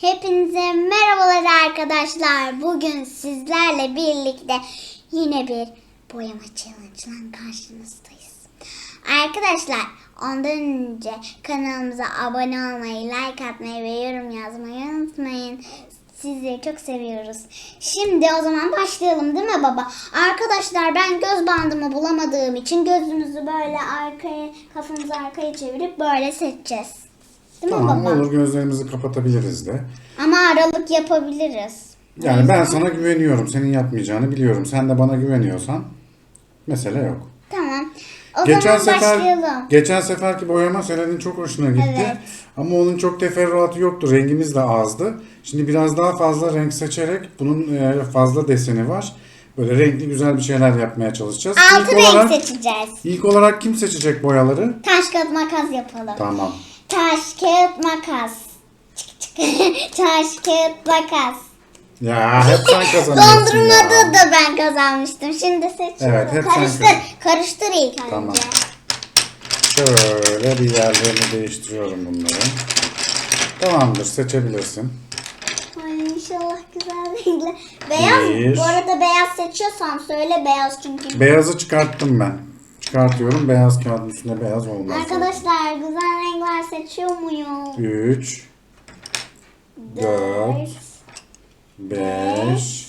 Hepinize merhabalar arkadaşlar. Bugün sizlerle birlikte yine bir boyama challenge'la karşınızdayız. Arkadaşlar ondan önce kanalımıza abone olmayı, like atmayı ve yorum yazmayı unutmayın. Sizleri çok seviyoruz. Şimdi o zaman başlayalım değil mi baba? Arkadaşlar ben göz bandımı bulamadığım için gözümüzü böyle arkaya, kafamızı arkaya çevirip böyle seçeceğiz. Değil mi Tamam baba? olur gözlerimizi kapatabiliriz de. Ama aralık yapabiliriz. Yani ben sana güveniyorum. Senin yapmayacağını biliyorum. Sen de bana güveniyorsan mesele yok. Tamam. O Geçen zaman sefer başlayalım. geçen seferki boyama senenin çok hoşuna gitti. Evet. Ama onun çok teferruatı yoktu. Rengimiz de azdı. Şimdi biraz daha fazla renk seçerek bunun e, fazla deseni var. Böyle renkli güzel bir şeyler yapmaya çalışacağız. Altı İlk renk olarak, seçeceğiz. ilk olarak kim seçecek boyaları? Taş kağıt makas yapalım. Tamam. Taş kağıt makas. Çık çık. Taş kağıt makas. Ya hep sen kazanıyorsun Dondurmada ya. da ben kazanmıştım. Şimdi seçiyorum. Evet, hep sen Karıştır. kazan. Karıştır ilk önce. Tamam. Şöyle bir yerlerini değiştiriyorum bunların. Tamamdır seçebilirsin. Ay inşallah güzel renkler. Beyaz. Bir. Bu arada beyaz seçiyorsan söyle beyaz çünkü. Beyazı çıkarttım ben. Çıkartıyorum. Beyaz kağıdın üstünde beyaz olmaz. Arkadaşlar güzel renkler seçiyor muyum? 3 4 5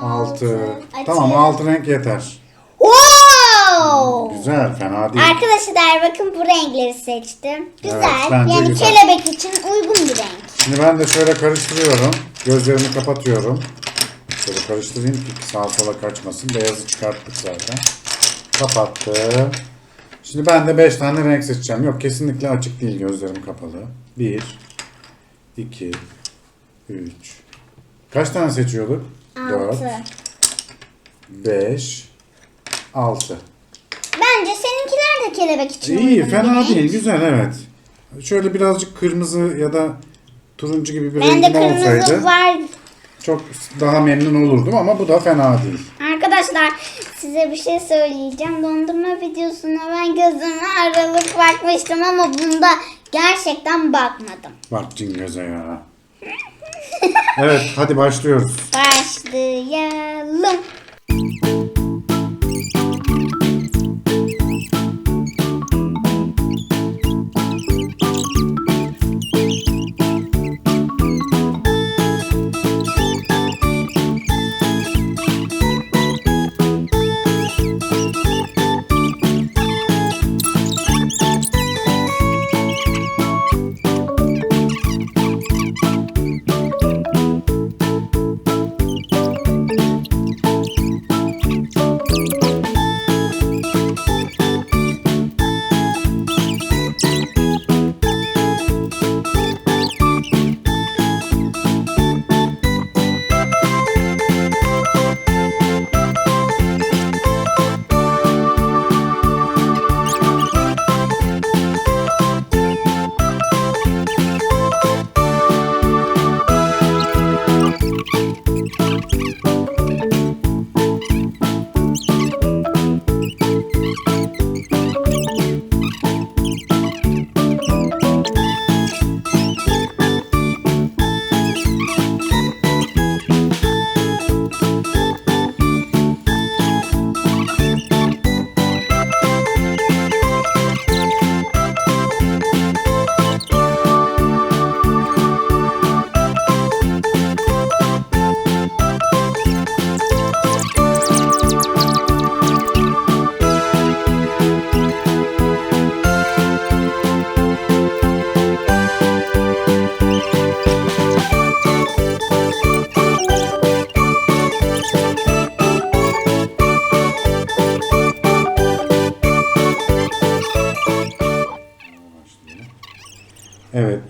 6 Altı. Tamam Açayım. 6 renk yeter. Wow! Güzel fena değil. Arkadaşlar bakın bu renkleri seçtim. Güzel. Evet, bence yani güzel. kelebek için uygun bir renk. Şimdi ben de şöyle karıştırıyorum. Gözlerimi kapatıyorum. Şöyle karıştırayım ki sağa sola kaçmasın. Beyazı çıkarttık zaten. Kapattım. Şimdi ben de 5 tane renk seçeceğim. Yok kesinlikle açık değil gözlerim kapalı. 1 2 3 Kaç tane seçiyorduk? 4 Altı. 5 6 Bence seninkiler de kelebek için İyi uygun fena renk. değil güzel evet. Şöyle birazcık kırmızı ya da turuncu gibi bir Bende rengim kırmızı olsaydı var. çok daha memnun olurdum ama bu da fena değil. Arkadaşlar size bir şey söyleyeceğim. Dondurma videosuna ben gözüme aralık bakmıştım ama bunda gerçekten bakmadım. Bak cin göze ya. evet hadi başlıyoruz. Başlayalım.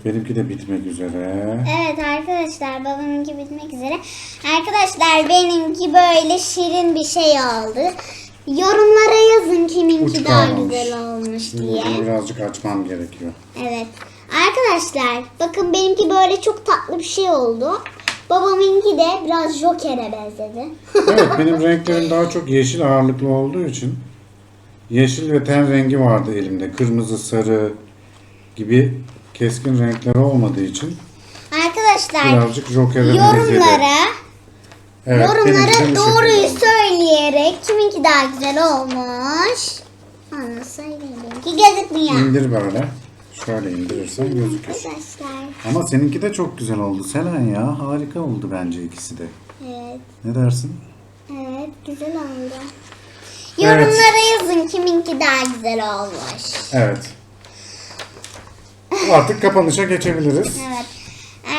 Benimki de bitmek üzere. Evet arkadaşlar babamınki bitmek üzere. Arkadaşlar benimki böyle şirin bir şey oldu. Yorumlara yazın kiminki Uç daha güzel olmuş Şimdi diye. bunu birazcık açmam gerekiyor. Evet. Arkadaşlar bakın benimki böyle çok tatlı bir şey oldu. Babamınki de biraz Joker'e benzedi. Evet benim renklerim daha çok yeşil ağırlıklı olduğu için yeşil ve ten rengi vardı elimde. Kırmızı, sarı gibi keskin renkleri olmadığı için Arkadaşlar Birazcık jokerlerimizi yorumlara Evet, yorumlara doğruyu söyleyerek kiminki daha güzel olmuş. Onu söyleyin. Benimki gözükmüyor. İndir böyle. Şöyle indirirsen gözükür. Arkadaşlar. Ama seninki de çok güzel oldu Selen ya. Harika oldu bence ikisi de. Evet. Ne dersin? Evet güzel oldu. Evet. Yorumlara yazın kiminki daha güzel olmuş. Evet. Artık kapanışa geçebiliriz. Evet.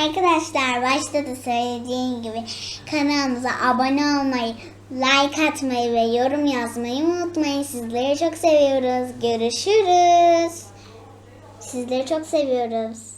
Arkadaşlar başta da söylediğim gibi kanalımıza abone olmayı, like atmayı ve yorum yazmayı unutmayın. Sizleri çok seviyoruz. Görüşürüz. Sizleri çok seviyoruz.